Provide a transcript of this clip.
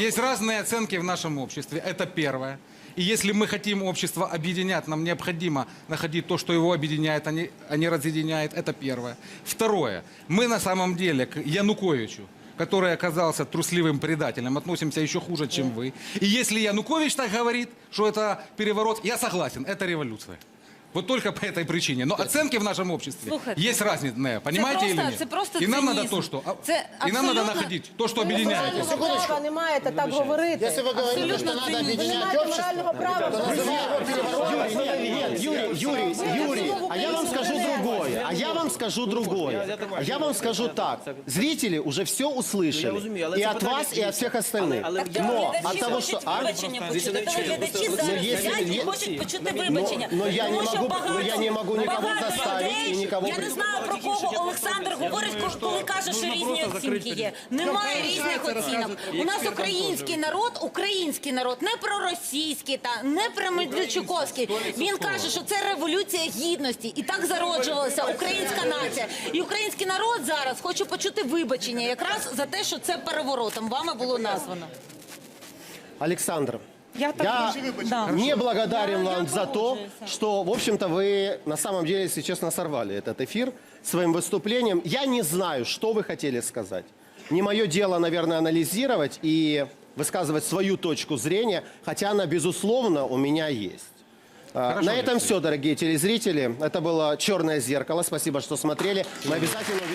Есть разные оценки в нашем обществе, это первое. И если мы хотим общество объединять, нам необходимо находить то, что его объединяет, а не, а не разъединяет, это первое. Второе, мы на самом деле к Януковичу, который оказался трусливым предателем, относимся еще хуже, чем вы. И если Янукович так говорит, что это переворот, я согласен, это революция. Вот только по этой причине. Но оценки в нашем обществе Слушайте, есть разные, понимаете просто- или нет? це просто и нам надо цинізм. то, что... а- Це и нам надо абсолютно- находить то, что объединяет. Морального права не маєте так говорити. Если вы говорите, что Абсолютно надо цинично. Ви не объединять маєте общество, морального права. Юрий, нет, нет, Юрий, Юрий, Юрий, а я вам скажу другое, а я вам скажу так, зрители уже все услышали, и от вас, и от всех остальных, но от того, что... Вибачення почути. Телеглядачі зараз і хочуть почути вибачення. но я не могу- но я не могу никого багато заставить и никого Я не знаю, про кого Олександр говорить, коли- коли каже, що різні оцінки є. Немає різних оцінок. У нас український народ, український народ, не проросійський та не про Медведчуковський. Він каже, що це революція гідності. І так зароджувалася українська нація. І український народ зараз хоче почути вибачення якраз за те, що це переворотом вами було названо. Александр, Я так я Да. не благодарен Я- я вам за то, погоджуюся. что, в общем-то, вы на самом деле, если честно, сорвали этот эфир своим выступлением. Я не знаю, что вы хотели сказать. Не мое дело, наверное, анализировать и высказывать свою точку зрения, хотя она, безусловно, у меня есть. А, Хорошо, на этом Алексей. все, дорогие телезрители. Это было «Черное зеркало». Спасибо, что смотрели. Мы обязательно увидимся.